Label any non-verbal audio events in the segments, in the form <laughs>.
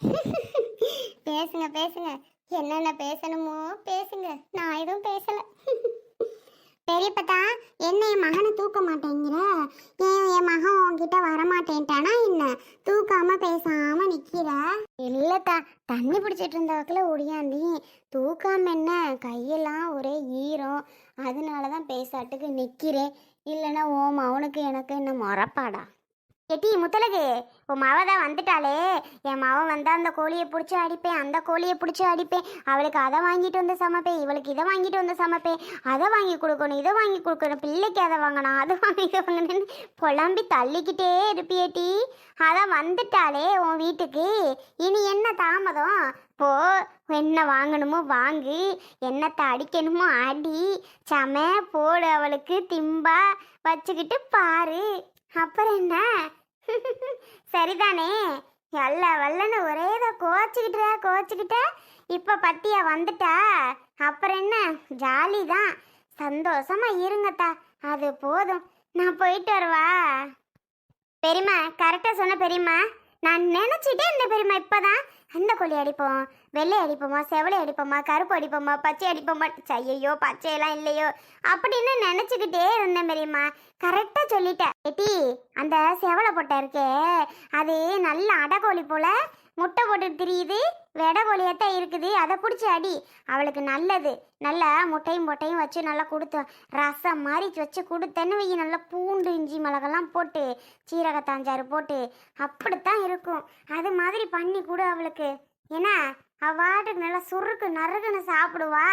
<laughs> பேசுங்க பேசுங்க. என்னென்ன பேசணுமோ பேசுங்க. நான் எதுவும் பேசல. <laughs> பெரியப்பதா என்ன என் மகனை தூக்க மாட்டேங்கிற? ஏன் என் மகன் உன்கிட்ட வரமாட்டேன்ட்டானா என்ன? தூக்காம பேசாம நிக்கிற? இல்லத்தா தண்ணி பிடிச்சிட்டு இருந்தவக்கில் ஒடியாந்தி. தூக்காம என்ன? கையெல்லாம் ஒரே ஈரம். அதனால தான் பேசாட்டுக்கு நிக்கிறேன். இல்லைன்னா ஓம் அவனுக்கு எனக்கு என்ன மொறப்பாடா? எட்டி முத்தலகு உன் மவ தான் வந்துட்டாளே. என் மாவன் வந்தா அந்த கோழியை பிடிச்சி அடிப்பேன் அந்த கோழியை பிடிச்சி அடிப்பேன். அவளுக்கு அதை வாங்கிட்டு வந்து சமைப்பேன் இவளுக்கு இதை வாங்கிட்டு வந்து சமைப்பேன். அதை வாங்கி கொடுக்கணும் இதை வாங்கி கொடுக்கணும் பிள்ளைக்கு அதை வாங்கணும் அதை வாங்கி இதை வாங்கணும்னு புலம்பி தள்ளிக்கிட்டே இருப்பியேட்டி அதான் வந்துட்டாளே உன் வீட்டுக்கு. இனி என்ன தாமதம்? போ என்ன வாங்கணுமோ வாங்கு என்னத்தை அடிக்கணுமோ அடி. சம போடு அவளுக்கு திம்பா வச்சுக்கிட்டு பாரு. அப்புறம் என்ன? சரிதானே? எல்ல வல்லன்னு ஒரே தான் கோச்சிக்கிட்ட கோச்சிக்கிட்ட இப்போ பட்டியா வந்துட்டா. அப்புறம் என்ன? ஜாலி தான் சந்தோஷமா இருங்கத்தா. அது போதும். நான் போயிட்டு வருவா? பெரியம்மா கரெக்டாக சொன்ன பெரியம்மா. நான் நினச்சிட்டே இருந்தேன் பெரியம்மா இப்போதான். அந்த கோழி அடிப்போம்? வெள்ளை அடிப்போமா? செவலை அடிப்போமா? கருப்பு அடிப்போமா? பச்சை அடிப்போமா? ஐயையோ பச்சையெல்லாம் இல்லையோ. அப்படின்னு நினச்சிக்கிட்டே இருந்தேன் பெரியம்மா. கரெக்டாக சொல்லிட்டேன். எட்டி அந்த செவலை பொட்டை இருக்கே அது நல்ல அடக்கோழி போல் முட்டை போட்டு திரியுது வெடை கோழியத்தான் இருக்குது. அதை பிடிச்சி அடி. அவளுக்கு நல்லது. நல்லா முட்டையும் முட்டையும் வச்சு நல்லா கொடுத்தோம் ரசம் மாதிரி வச்சு கொடுத்தேன்னு வை. நல்லா பூண்டு இஞ்சி மிளகெல்லாம் போட்டு சீரகத்தாஞ்சாறு போட்டு அப்படித்தான் இருக்கும். அது மாதிரி பண்ணி கொடு அவளுக்கு. ஏன்னா அவாட்டுக்கு நல்லா சுருக்கு நறுக்குன்னு சாப்பிடுவா.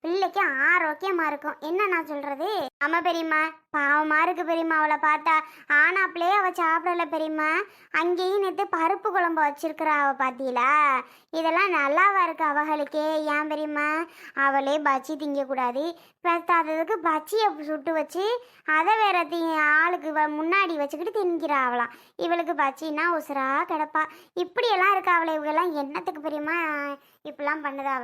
பிள்ளைக்கு ஆரோக்கியமா இருக்கும். என்ன நான் சொல்றது? ஆமா பெரியம்மா. பாவமா இருக்கு பெரியம்மா அவளை பார்த்தா. ஆனாப்லே அவ சாப்பிடல பெரியம்மா. அங்கேயும் நேற்று பருப்பு குழம்பு வச்சிருக்கிறா அவ பாத்தீங்களா? இதெல்லாம் நல்லாவா இருக்கு அவகளுக்கே. ஏன் பெரியம்மா? அவளே பச்சி திங்கக்கூடாது. பத்தாததுக்கு பச்சியை சுட்டு வச்சு அதை வேற தி ஆளுக்கு வ- முன்னாடி வச்சுக்கிட்டு தின்கிறா அவளாம். இவளுக்கு பச்சின்னா உசுரா கிடப்பா. இப்படியெல்லாம் இருக்கா அவளை? இவங்கெல்லாம் என்னத்துக்கு பெரியம்மா? இப்படிலாம் பண்ணுதா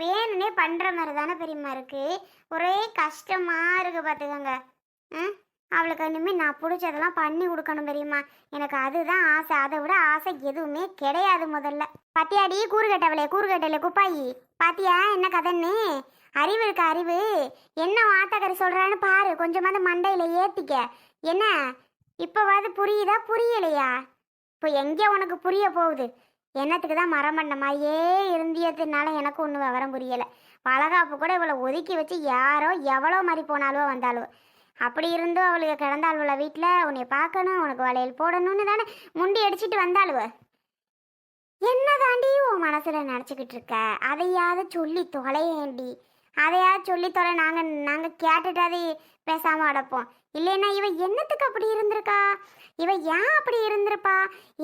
வேணும்னே பண்ணுற மாதிரி தானே பெரியம்மா இருக்கு. ஒரே கஷ்டமாக இருக்குது பார்த்துக்கோங்க ம்? அவளுக்கு இனிமேல் நான் பிடிச்சதெல்லாம் பண்ணி கொடுக்கணும் பெரியம்மா. எனக்கு அதுதான் ஆசை. அதை விட ஆசை எதுவுமே கிடையாது முதல்ல. பாத்தியாடி? கூறுகட்டவளே கூறுகட்டவளே குப்பாயி. பாத்தியா? என்ன கதைன்னு? அறிவு இருக்க அறிவு? என்ன வார்த்தைக்கறி சொல்கிறான்னு பாரு. கொஞ்சமாவது மண்டையில் ஏற்றிக்க என்ன? இப்போவாது புரியுதா? புரியலையா? இப்போ எங்கே உனக்கு புரிய போகுது? என்னத்துக்கு தான் மரமண்ட மாதிரியே இருந்தியதுனால எனக்கு ஒன்றும் விவரம் புரியலை. வளகாப்பு கூட இவளை ஒதுக்கி வச்சு யாரோ எவ்வளோ மாதிரி போனாலோ வந்தாலோ அப்படி இருந்தும் அவளுக்கு உள்ள வீட்டில் உன்னை பார்க்கணும் உனக்கு வளையல் போடணும்னு தானே முண்டி அடிச்சிட்டு வந்தாளுவ. என்ன தாண்டி உன் மனசில் நினச்சிக்கிட்டு இருக்க? அதையாவது சொல்லி தொலையேண்டி. அதையாவது சொல்லி தொலை நாங்கள் நாங்கள் அதை பேசாமல் அடப்போம். இல்லைன்னா இவ என்னத்துக்கு அப்படி இருந்திருக்கா? இவ ஏன் அப்படி இருந்திருப்பா?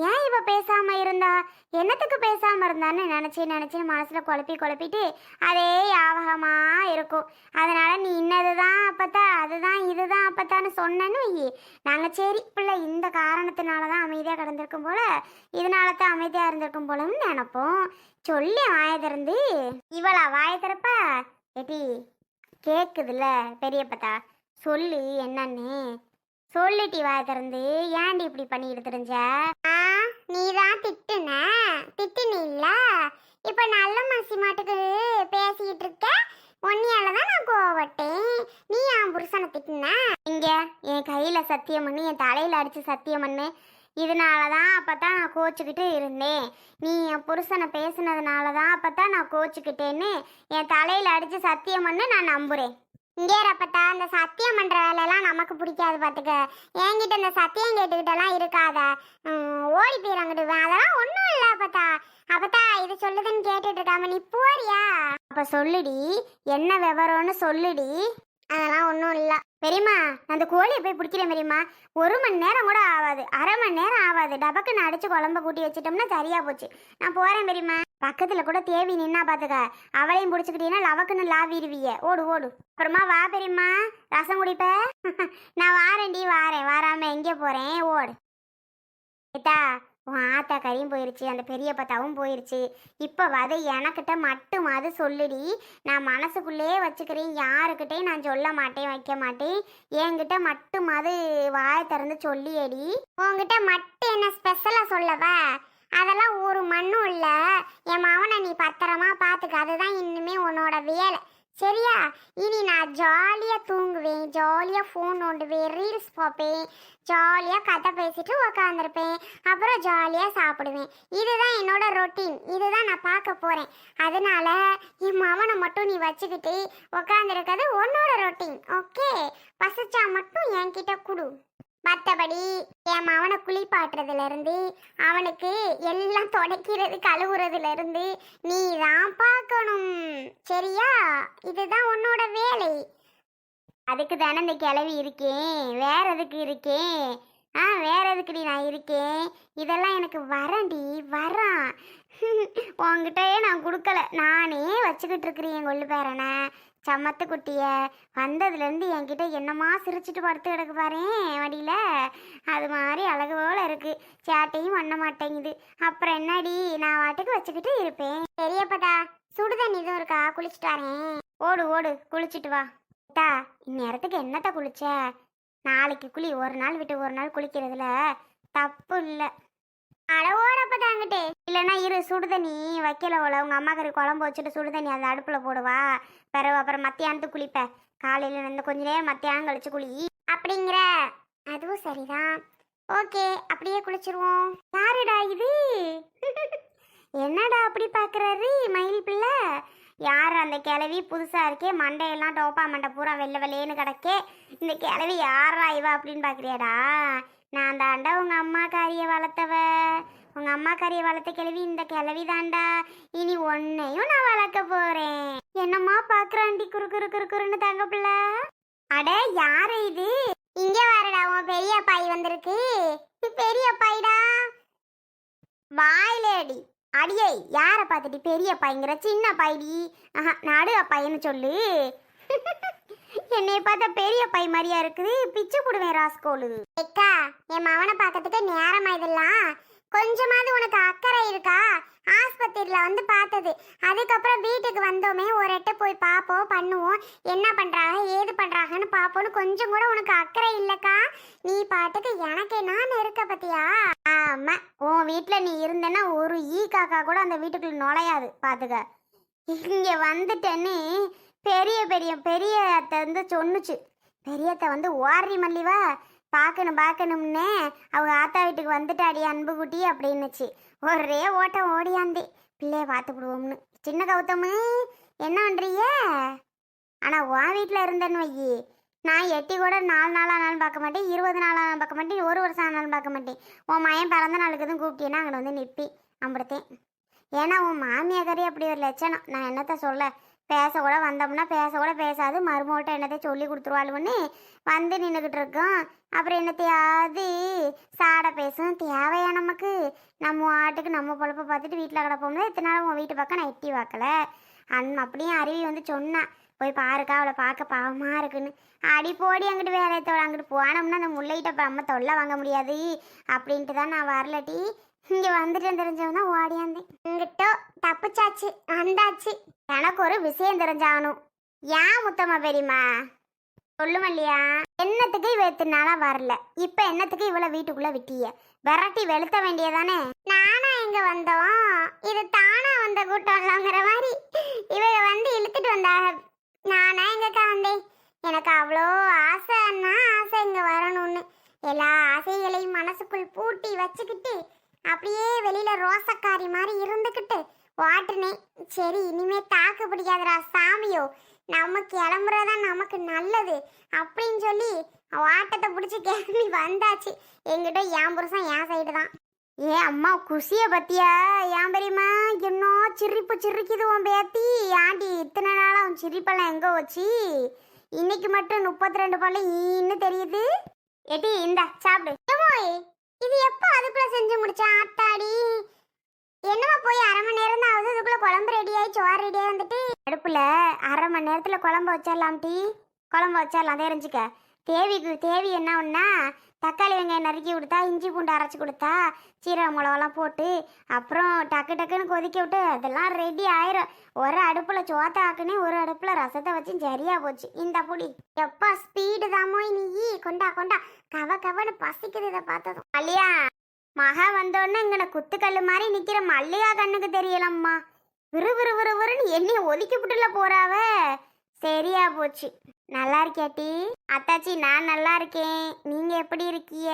ஏன் இவ பேசாம இருந்தா? என்னத்துக்கு பேசாம இருந்தான்னு நினைச்சு நினைச்சு மனசுல குழப்பி குழப்பிட்டு அதே யாவகமா இருக்கும். அதனால நீ இன்னதுதான் அப்பத்தா அதுதான் இதுதான் அப்பத்தான்னு சொன்னேன்னு வை. நாங்க சரி பிள்ளை இந்த காரணத்தினால தான் அமைதியா கிடந்திருக்கும் போல இதனால தான் அமைதியா இருந்திருக்கும் போலன்னு நினைப்போம். சொல்லி வாய திறந்து இவளா வாய திறப்ப? எட்டி கேக்குதுல்ல பெரியப்பத்தா? சொல்லு என்னன்னு. சொல்லிட்டி வாய திறந்து. ஏன்டி இப்படி பண்ணிட்டு தெரிஞ்ச? நீ தான் திட்டுன. திட்டுனீல்ல? இப்ப நல்ல மாசி மாட்டுக்கு பேசிக்கிட்டு இருக்க? உன்னையால தான் நான் கோவப்பட்டேன். நீ என் புருஷனை திட்டுன? இங்க என் கையில சத்தியம் பண்ணு என் தலையில அடிச்சு சத்தியம் பண்ணு இதனால தான் அப்போ தான் நான் கோச்சிக்கிட்டு இருந்தேன். நீ என் புருஷனை பேசுனதுனால தான் அப்போ தான் நான் கோச்சிக்கிட்டேன்னு என் தலையில் அடித்து சத்தியம் பண்ணு நான் நம்புறேன். இங்கேறப்பட்டா அந்த சத்தியம் பண்ணுற வேலையெல்லாம் நமக்கு பிடிக்காது பார்த்துக்க என்கிட்ட இந்த சத்தியம் கேட்டுக்கிட்டெல்லாம் இருக்காத. ஓடி போயிறாங்கட்டு அதெல்லாம் ஒன்றும் இல்லை அப்பத்தா. அப்பத்தா இது சொல்லுதுன்னு கேட்டுட்டு இருக்காம நீ போறியா? அப்போ சொல்லுடி. என்ன விவரம்னு சொல்லுடி. அதெல்லாம் ஒன்றும் இல்லை. பெரியம்மா அந்த கோழியை போய் பிடிக்கிறேன் பெரியம்மா. ஒரு மணி நேரம் கூட ஆகாது அரை மணி நேரம் ஆகாது டபக்குன்னு அடிச்சு குழம்ப கூட்டி வச்சிட்டோம்னா சரியா போச்சு. நான் போறேன் பெரியம்மா. பக்கத்துல கூட தேவி நின்னா பாத்துக்க. அவளையும் பிடிச்சிக்கிட்டீங்கன்னா லவக்குன்னு லாவிடுவிய ஓடு ஓடு. அப்புறமா வா பெரியம்மா. ரசம் குடிப்ப. <laughs> நான் வாரேன்டி வாரேன். வாராம எங்கே போறேன். ஓடு. ஏத்தா உன் ஆத்தா கறியும் போயிருச்சு அந்த பெரிய பத்தாவும் போயிருச்சு. இப்போ வதை எனக்கிட்ட மட்டும் அது சொல்லுடி. நான் மனசுக்குள்ளேயே வச்சுக்கிறேன் யாருக்கிட்டையும் நான் சொல்ல மாட்டேன் வைக்க மாட்டேன். என்கிட்ட மட்டும் அது வாய திறந்து சொல்லியடி. உன்கிட்ட மட்டும் என்ன ஸ்பெஷலாக சொல்லவா? அதெல்லாம் ஒரு மண்ணும் இல்லை. என் மாவனை நீ பத்திரமா பார்த்துக்க அதுதான் இன்னுமே உன்னோட வேலை. சரியா? இனி நான் ஜாலியாக தூங்குவேன். ஜாலியாக ஃபோன் நோண்டுவேன். ரீல்ஸ் பார்ப்பேன். ஜாலியாக கதை பேசிட்டு உக்காந்துருப்பேன். அப்புறம் ஜாலியாக சாப்பிடுவேன். இதுதான் என்னோட ரொட்டீன் இதுதான் நான் பார்க்க போகிறேன் அதனால என் மவனை மட்டும் நீ வச்சுக்கிட்டு உக்காந்துருக்கிறது உன்னோட ரொட்டீன் ஓகே பசிச்சா மட்டும் என்கிட்ட கொடு. மற்றபடி என் மவனை குளிப்பாட்டுறதுலேருந்து அவனுக்கு எல்லாம் துடைக்கிறது கழுவுறதுலேருந்து நீ தான் பார்க்கணும். சரியா? இதுதான் உன்னோட வேலை. அதுக்கு தானே இந்த கிளவி இருக்கேன். வேற எதுக்கு இருக்கேன்? ஆ வேற எதுக்குடி நான் இருக்கேன்? இதெல்லாம் எனக்கு வரண்டி வரான். உங்ககிட்டயே நான் கொடுக்கல. நானே வச்சுக்கிட்டு இருக்கிறேன் என் கொள்ளு பேரனை. சமத்து குட்டிய. வந்ததுலேருந்து என்கிட்ட என்னமா சிரிச்சிட்டு படுத்து கிடக்கு பாரேன் வடியில் அது மாதிரி அழகு போல இருக்கு. சேட்டையும் பண்ண மாட்டேங்குது. அப்புறம் என்னடி? நான் வாட்டுக்கு வச்சுக்கிட்டு இருப்பேன். பெரியப்பதா சுடு தண்ணி எதுவும் இருக்கா? குளிச்சுட்டு வரேன். ஓடு ஓடு. குளிச்சுட்டு வா. அத்தா இந்நேரத்துக்கு என்னத்த குளிச்ச? நாளைக்கு குளி. ஒரு நாள் விட்டு ஒரு நாள் குளிக்கிறதுல. தப்பு இல்லை. அடவோடப்ப அங்கிட்டு இல்லைன்னா இரு சுடு தண்ணி வைக்கல போல. உங்கள் அம்மா கறி குழம்பு வச்சுட்டு சுடு தண்ணி அந்த அடுப்பில் போடுவா. பிறகு அப்புறம் மத்தியானத்துக்கு குளிப்ப. காலையில் இருந்து கொஞ்ச நேரம் மத்தியானம் கழிச்சு குளி. அப்படிங்கிற. அதுவும் சரிதான். ஓகே அப்படியே குளிச்சிருவோம். யாருடா இது? என்னடா அப்படி பார்க்குறாரு மயில் பிள்ளை? யார் அந்த கிளவி புதுசாக இருக்கே. மண்டையெல்லாம் டோப்பா மண்டை பூரா வெள்ளை வெள்ளையேன்னு கிடக்கே. இந்த கிளவி யாரா இவா அப்படின்னு பார்க்குறியாடா நான் தாண்டா உங்க அம்மா காரிய வளர்த்தவ. உங்க அம்மா காரியை வளர்த்த கிழவி இந்த கிழவி தாண்டா. இனி ஒன்னையும் நான் வளர்க்க போறேன். என்னம்மா பாக்குறாண்டி குறு குறு குறு குறுன்னு தங்க பிள்ளை? அட யாரு இது? இங்க வரடா உன் பெரிய பாய் வந்திருக்கு. பெரிய பாய்டா வாயிலேடி அடியே யாரை பார்த்துட்டு பெரிய பாய்ங்கிற சின்ன பாய்டி ஆஹா நடு அப்பாயின்னு சொல்லு. <laughs> என்னைய பார்த்தா பெரிய பை மாதிரியா இருக்குது. பிச்சு போடுவேன் ராஸ்கோலு. அக்கா என் மவனை பார்க்கறதுக்கு நேரம் இதெல்லாம். கொஞ்சமாவது உனக்கு அக்கறை இருக்கா? ஆஸ்பத்திரியில வந்து பார்த்தது. அதுக்கப்புறம் வீட்டுக்கு வந்தோமே ஒரு எட்டு போய் பார்ப்போம் பண்ணுவோம். என்ன பண்றாங்க ஏது பண்றாங்கன்னு பார்ப்போம்னு கொஞ்சம் கூட உனக்கு அக்கறை இல்லக்கா. நீ பாட்டுக்கு எனக்கு நான் இருக்க பத்தியா? ஆமா உன் வீட்டுல நீ இருந்தேன்னா ஒரு ஈ காக்கா கூட அந்த வீட்டுக்குள்ள நுழையாது. பாத்துக்க. இங்க வந்துட்டேன்னு பெரிய பெரிய பெரிய அத்தை வந்து சொன்னுச்சு. பெரியத்தை வந்து ஓரி மல்லிவா பார்க்கணும் பார்க்கணும்னே அவங்க ஆத்தா வீட்டுக்கு வந்துட்டாடி அன்புகுட்டி அப்படின்னுச்சு. ஒரே ஓட்டம் ஓடியாந்தே பிள்ளைய பார்த்துக்கிடுவோம்னு. சின்ன கௌதமு என்ன பண்ணுறீங்க ஆனால் உன் வீட்டில் இருந்தேன்னு வையி. நான் எட்டி கூட நாலு நாளானாலும் பார்க்க மாட்டேன் இருபது நாளானாலும் பார்க்க மாட்டேன் ஒரு வருஷம் ஆனாலும் பார்க்க மாட்டேன். உன் மயன் பிறந்த நாளுக்கு எதுவும் கூப்பிட்டீங்கன்னா அங்கே வந்து நிற்பி அம்படுத்தேன். ஏன்னா உன் மாமியாக்காரி அப்படி ஒரு லட்சணம். நான் என்னத்த சொல்ல? பேச கூட வந்தோம்னா பேச கூட பேசாது. மருமோட்ட என்னத்தை சொல்லி கொடுத்துருவாளுன்னு வந்து நின்றுக்கிட்டு இருக்கோம். அப்புறம் என்னத்தையாவது சாடை பேசும். தேவையா நமக்கு? நம்ம ஆட்டுக்கு நம்ம பொழப்ப பார்த்துட்டு வீட்டில் கிடப்போம்னா இத்தனை நாள் உன் வீட்டு பக்கம் நான் எட்டி பார்க்கல. அன் அப்படியும் அருவி வந்து சொன்னான் போய் பாருக்கா அவளை பார்க்க பாவமாக இருக்குன்னு. அடி போடி அங்கிட்டு வேலையத்தோட அங்கிட்டு போனோம்னா அந்த முல்லைகிட்ட இப்போ அம்மா தொல்லை வாங்க முடியாது. அப்படின்ட்டு தான் நான் வரலட்டி இங்கே வந்துட்டேன் தெரிஞ்சவன் தான் ஓடியாந்தேன். இங்கிட்ட தப்பிச்சாச்சு வந்தாச்சு. எனக்கு ஒரு விஷயம் தெரிஞ்சாகணும். ஏன் முத்தம்மா பெரியம்மா? சொல்லுமா இல்லையா என்னத்துக்கு இவ எத்தனை நாளா வரல? இப்ப என்னத்துக்கு இவளை வீட்டுக்குள்ள விட்டிய? விரட்டி வெளுத்த வேண்டியதானே? நானா இங்க வந்தோம்? இது தானா வந்த கூட்டம்லங்கிற மாதிரி. இவங்க வந்து இழுத்துட்டு வந்தாக நானா எங்கக்கா வந்தேன்? எனக்கு அவ்வளோ ஆசைன்னா ஆசை இங்க வரணும்னு. எல்லா ஆசைகளையும் மனசுக்குள் பூட்டி வச்சுக்கிட்டு அப்படியே வெளியில ரோசக்காரி மாதிரி இருந்துக்கிட்டு வாட்டுனேன் சரி இனிமே தாக்கு பிடிக்காதடா சாமியோ நம்ம கிளம்புறதான் நமக்கு நல்லது அப்படின்னு சொல்லி வாட்டத்தை பிடிச்சி கிளம்பி வந்தாச்சு. எங்கிட்ட என் புருஷன் என் சைடு தான். ஏ அம்மா குசிய பத்தியா? ஏன் பெரியம்மா இன்னும் சிரிப்பு சிரிக்குது உன் பேத்தி. ஆண்டி இத்தனை நாளா அவன் சிரிப்பெல்லாம் எங்கே வச்சு இன்னைக்கு மட்டும் முப்பத்தி ரெண்டு பல்லு ஈன்னு தெரியுது. எட்டி இந்த சாப்பிடு. இது எப்ப அதுக்குள்ள செஞ்சு முடிச்சா ஆத்தாடி. என்னமா போய் அரை மணி நேரம் தான் ஆகுது. அதுக்குள்ள குழம்பு ரெடி ஆகி சோறு ரெடி வந்துட்டு அடுப்புல அரை மணி நேரத்துல குழம்பு வச்சிடலாம் டீ. குழம்பு வச்சிடலாம். தெரிஞ்சுக்க தேவிக்கு தேவி என்ன ஒண்ணா தக்காளி வெங்காயம் நறுக்கி கொடுத்தா இஞ்சி பூண்டு அரைச்சி கொடுத்தா சீரக மிளகாலாம் போட்டு அப்புறம் டக்கு டக்குன்னு கொதிக்க விட்டு அதெல்லாம் ரெடி ஆயிரும். ஒரு அடுப்புல சோத்த ஆக்குனே ஒரு அடுப்புல ரசத்தை வச்சு சரியா போச்சு. இந்த புடி. எப்பா ஸ்பீடு தாமோ நீ. கொண்டா கொண்டா. கவ கவன்னு பசிக்குது இதை பார்த்ததும். அழியா. மகா வந்தோடனே இங்கன குத்துக்கல்லு மாதிரி நிக்கிற மல்லிகா கண்ணுக்கு தெரியலம்மா. விறு விறு விறுன்னு என்னைய ஒதுக்கி விட்டுல போறாவ. சரியா போச்சு. நல்லா இருக்கியாட்டி அத்தாச்சி நான் நல்லா இருக்கேன். நீங்க எப்படி இருக்கீங்க?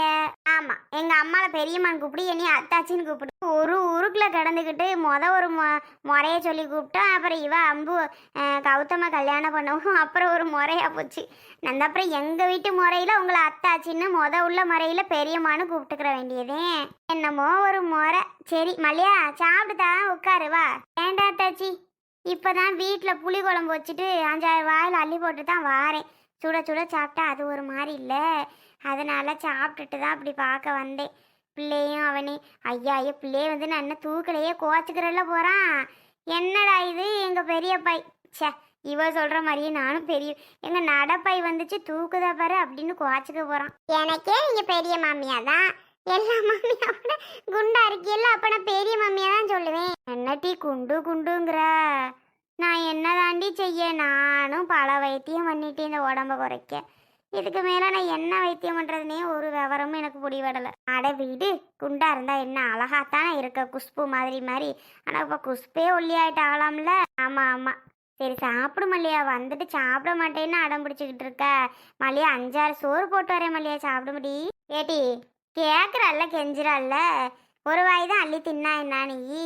ஆமா எங்க அம்மால பெரியம்மான் கூப்பிடு என்னைய அத்தாச்சின்னு கூப்பிடு. ஒரு ஊருக்குள்ள கிடந்துக்கிட்டு மொத ஒரு மொ- முறைய சொல்லி கூப்பிட்டோம் அப்புறம் இவ அம்பு கௌதம கல்யாணம் பண்ணவும் அப்புறம் ஒரு முறையா போச்சு. நான் அப்புறம் எங்க வீட்டு முறையில உங்களை அத்தாச்சின்னு மொத உள்ள முறையில பெரியம்மான்னு கூப்பிட்டுக்கிற வேண்டியதே. என்னமோ ஒரு முறை. சரி மல்லியா சாப்பிடுதா உட்காரு வா. ஏண்டா அத்தாச்சி? இப்பதான் வீட்டில் புளி குழம்பு வச்சுட்டு அஞ்சாயிரம் வாயில் அள்ளி போட்டு தான் வாரேன். சுட சுட சாப்பிட்டா அது ஒரு மாதிரி இல்லை. அதனால சாப்பிட்டுட்டு தான் அப்படி பார்க்க வந்தேன். பிள்ளையும் அவனே ஐயா ஐயா பிள்ளையே வந்து நான் என்ன தூக்கலையே கோச்சுக்கிறல்ல போகிறான் என்னடா இது? எங்கள் பெரிய பை ச்சே இவ சொல்கிற மாதிரியே நானும் பெரிய எங்கள் நடப்பை வந்துச்சு தூக்குதா பாரு அப்படின்னு குவாச்சுக்க போகிறான் எனக்கே நீங்கள் பெரிய மாமியா தான். எல்லா மாமியாவோட குண்டா இருக்கியல்ல அப்ப நான் பெரிய மம்மியா தான் சொல்லுவேன். என்னட்டி குண்டு குண்டுங்கிற? நான் என்ன தாண்டி செய்ய? நானும் பல வைத்தியம் பண்ணிட்டு இந்த உடம்ப குறைக்க. இதுக்கு மேல நான் என்ன வைத்தியம் பண்றதுனே ஒரு விவரமும் எனக்கு பிடிபடல அட வீடு. குண்டா இருந்தா என்ன அழகாத்தானே இருக்க. குஷ்பு மாதிரி மாதிரி. ஆனா இப்ப குஷ்பே ஒல்லியாயிட்டு ஆகலாம்ல? ஆமா ஆமா. சரி சாப்பிடு மல்லியா. வந்துட்டு சாப்பிட மாட்டேன்னு அடம் பிடிச்சிக்கிட்டு இருக்க. மல்லியா அஞ்சாறு சோறு போட்டு வரேன் மல்லியா. சாப்பிட முடி ஏட்டி கேட்குறல்ல கெஞ்சுறல்ல. ஒரு வாய் தான் அள்ளி தின்னா என்ன நீ?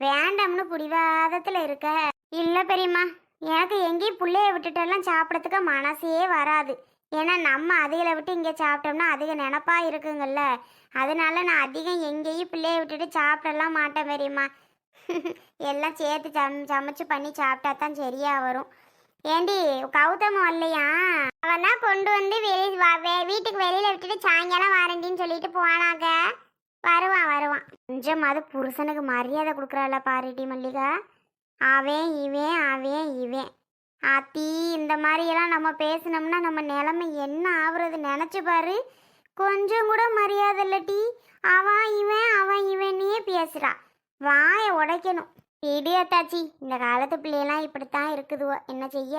வேண்டாம்னு புடிவாதத்தில் இருக்க. இல்லை பெரியம்மா எனக்கு எங்கேயும் பிள்ளைய விட்டுட்டெல்லாம் சாப்பிட்றதுக்கு மனசே வராது. ஏன்னா நம்ம அதுகளை விட்டு இங்கே சாப்பிட்டோம்னா அதிக நினப்பா இருக்குங்கல்ல அதனால நான் அதிகம் எங்கேயும் பிள்ளைய விட்டுட்டு சாப்பிடலாம் மாட்டேன் பெரியம்மா. <laughs> எல்லாம் சேர்த்து சம் சமைச்சு பண்ணி சாப்பிட்டா தான் சரியாக வரும். ஏண்டி கௌதம் வரலையா அவன் தான் கொண்டு வந்து வெளி வா- வீட்டுக்கு வெளியில விட்டுட்டு சாயங்காலம் வாரண்டின்னு சொல்லிட்டு போனாங்க. வருவான் வருவான். கொஞ்சமாவது புருஷனுக்கு மரியாதை கொடுக்குறாள் பாரிட்டி மல்லிகா. அவன் இவன் அவன் இவன். ஆத்தி இந்த மாதிரியெல்லாம் நம்ம பேசினோம்னா நம்ம நிலைமை என்ன ஆகுறது நினச்சி பாரு. கொஞ்சம் கூட மரியாதை இல்லட்டி அவன் இவன் அவன் இவனையே பேசுகிறான் வாயை உடைக்கணும். இடியாத்தாச்சி இந்த காலத்து பிள்ளையெல்லாம் இப்படித்தான் இருக்குதுவோ என்ன செய்ய?